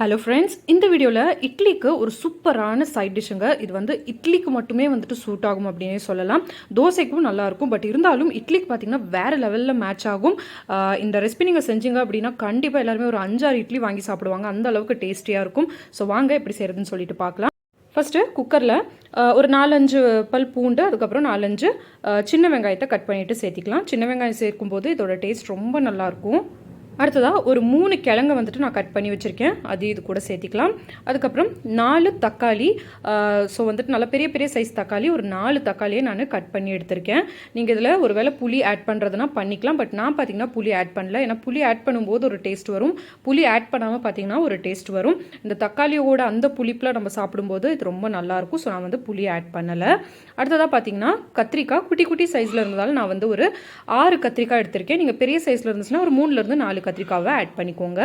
Hello friends இந்த வீடியோவில் இட்லிக்கு ஒரு சூப்பரான சைட் டிஷ்ஷுங்க இது வந்து இட்லிக்கு மட்டுமே வந்துட்டு சூட் ஆகும் அப்படின்னே சொல்லலாம். தோசைக்கும் நல்லாயிருக்கும் பட் இருந்தாலும் இட்லிக்கு பார்த்தீங்கன்னா வேறு லெவலில் மேட்ச் ஆகும். இந்த ரெசிபி நீங்கள் செஞ்சீங்க அப்படின்னா கண்டிப்பாக எல்லாருமே ஒரு அஞ்சாறு இட்லி வாங்கி சாப்பிடுவாங்க. அந்த அளவுக்கு டேஸ்டியாக இருக்கும். ஸோ வாங்க எப்படி செய்கிறதுன்னு சொல்லிட்டு பார்க்கலாம் ஃபஸ்ட்டு குக்கரில் ஒரு நாலஞ்சு பல் பூண்டு அதுக்கப்புறம் நாலஞ்சு சின்ன வெங்காயத்தை கட் பண்ணிவிட்டு சேர்த்திக்கலாம். சின்ன வெங்காயம் சேர்க்கும்போது இதோட டேஸ்ட் ரொம்ப நல்லாயிருக்கும் அடுத்ததாக ஒரு மூணு கிழங்கு வந்துட்டு நான் கட் பண்ணி வச்சுருக்கேன். அது இது கூட சேர்த்திக்கலாம். அதுக்கப்புறம் நாலு தக்காளி ஸோ வந்துட்டு நல்ல பெரிய பெரிய சைஸ் தக்காளி ஒரு நாலு தக்காளியை நான் கட் பண்ணி எடுத்திருக்கேன். நீங்கள் இதில் ஒரு வேளை புளி ஆட் பண்ணுறதுனா பண்ணிக்கலாம். பட் நான் பார்த்தீங்கன்னா புளி ஆட் பண்ணல. ஏன்னா புளி ஆட் பண்ணும்போது ஒரு டேஸ்ட் வரும். புளி ஆட் பண்ணாமல் பார்த்தீங்கன்னா ஒரு டேஸ்ட் வரும். இந்த தக்காளியோட அந்த புளிப்பில் நம்ம சாப்பிடும்போது இது ரொம்ப நல்லாயிருக்கும் ஸோ நான் வந்து புளி ஆட் பண்ணலை. அடுத்ததாக பார்த்தீங்கன்னா கத்திரிக்காய். குட்டி குட்டி சைஸில் இருந்ததால் நான் வந்து ஒரு ஆறு கத்திரிக்காய் எடுத்திருக்கேன். நீங்கள் பெரிய சைஸில் இருந்துச்சுன்னா ஒரு மூணுலேருந்து நாலு கத்திரிக்காவை ஆட் பண்ணிக்கோங்க.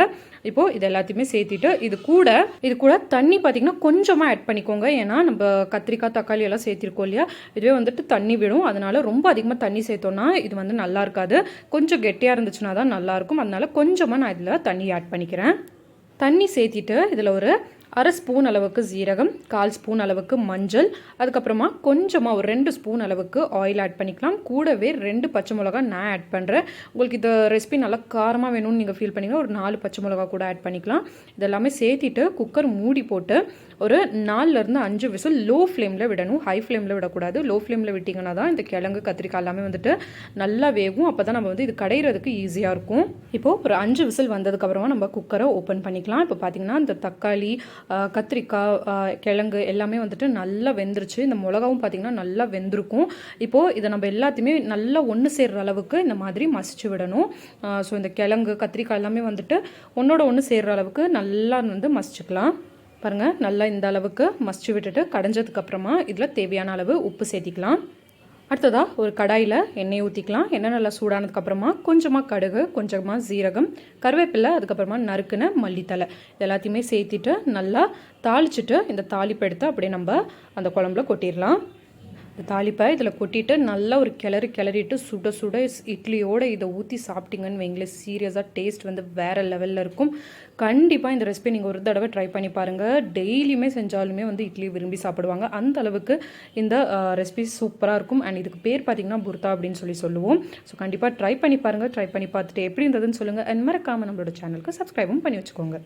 இப்போது இது எல்லாத்தையுமே சேர்த்திட்டு இது கூட இது கூட தண்ணி பார்த்தீங்கன்னா கொஞ்சமாக ஆட் பண்ணிக்கோங்க. ஏன்னா நம்ம கத்திரிக்காய் தக்காளி எல்லாம் சேர்த்திருக்கோம் இல்லையா? இதுவே வந்துட்டு தண்ணி விடும். அதனால ரொம்ப அதிகமாக தண்ணி சேர்த்தோன்னா இது வந்து நல்லா இருக்காது. கொஞ்சம் கெட்டியாக இருந்துச்சுன்னா தான் நல்லாயிருக்கும் அதனால கொஞ்சமாக நான் இதில் தண்ணி ஆட் பண்ணிக்கிறேன். தண்ணி சேர்த்திட்டு இதில் ஒரு அரை ஸ்பூன் அளவுக்கு ஜீரகம் கால் ஸ்பூன் அளவுக்கு மஞ்சள் அதுக்கப்புறமா கொஞ்சமாக ஒரு ரெண்டு ஸ்பூன் அளவுக்கு ஆயில் ஆட் பண்ணிக்கலாம். கூடவே ரெண்டு பச்சை மிளகா நான் ஆட் பண்ணுறேன் உங்களுக்கு இந்த ரெசிபி நல்லா காரமாக வேணும்னு நீங்கள் ஃபீல் பண்ணிங்க ஒரு நாலு பச்சை மிளகா கூட ஆட் பண்ணிக்கலாம். இதெல்லாமே சேர்த்திட்டு குக்கர் மூடி போட்டு ஒரு நாலுலேருந்து அஞ்சு விசில் லோ ஃப்ளேமில் விடணும் ஹை ஃப்ளேமில் விடக்கூடாது. லோ ஃப்ளேமில் விட்டிங்கன்னா தான் இந்த கிழங்கு கத்திரிக்காய் எல்லாமே வந்துட்டு நல்லா வேகும். அப்போ தான் நம்ம வந்து இது கடையிறதுக்கு ஈஸியாக இருக்கும். இப்போது ஒரு அஞ்சு விசில் வந்ததுக்கப்புறமா நம்ம குக்கரை ஓப்பன் பண்ணிக்கலாம். இப்போ பார்த்திங்கன்னா இந்த தக்காளி கத்திரிக்காய் கிழங்கு எல்லாமே வந்துட்டு நல்லா வெந்துருச்சு. இந்த மிளகாவும் பார்த்தீங்கன்னா நல்லா வெந்திருக்கும். இப்போது இதை நம்ம எல்லாத்தையுமே நல்லா ஒன்று சேர்கிற அளவுக்கு இந்த மாதிரி மசிச்சு விடணும். ஸோ இந்த கிழங்கு கத்திரிக்காய் எல்லாமே வந்துட்டு ஒன்றோட ஒன்று சேர்கிற அளவுக்கு நல்லா வந்து மசிச்சுக்கலாம். பாருங்கள் நல்லா இந்த அளவுக்கு மசிச்சு விட்டுட்டு கடைஞ்சதுக்கு அப்புறமா இதில் தேவையான அளவு உப்பு சேர்த்திக்கலாம். அடுத்ததாக ஒரு கடாயில் எண்ணெய் ஊற்றிக்கலாம் எண்ணெய் நல்லா சூடானதுக்கப்புறமா கொஞ்சமாக கடுகு கொஞ்சமாக ஜீரகம் கருவேப்பிலை அதுக்கப்புறமா நறுக்குன மல்லித்தலை எல்லாத்தையுமே சேர்த்திட்டு நல்லா தாளிச்சிட்டு இந்த தாளிப்பு எடுத்து அப்படியே நம்ம அந்த குழம்புல கொட்டிடலாம். இந்த தாளிப்பை இதில் கொட்டிட்டு நல்லா ஒரு கிளறி கிளறிட்டு சுட சுட இட்லியோட இதை ஊற்றி சாப்பிட்டீங்கன்னு வைங்களேன். சீரியஸாக டேஸ்ட் வந்து வேறு லெவலில் இருக்கும். கண்டிப்பாக இந்த ரெசிபி நீங்கள் ஒரு தடவை ட்ரை பண்ணி பாருங்கள் டெய்லியுமே செஞ்சாலுமே வந்து இட்லி விரும்பி சாப்பிடுவாங்க. அந்த அளவுக்கு இந்த ரெசிபி சூப்பராக இருக்கும். அண்ட் இதுக்கு பேர் பார்த்தீங்கன்னா புர்தா அப்படின்னு சொல்லி சொல்லுவோம். ஸோ கண்டிப்பாக ட்ரை பண்ணி பாருங்கள் ட்ரை பண்ணி பார்த்துட்டு எப்படி இருந்ததுன்னு சொல்லுங்கள் அண்ட் மறக்காமல் நம்மளோட சேனலுக்கு சப்ஸ்கிரைபும் பண்ணி வச்சுக்கோங்க.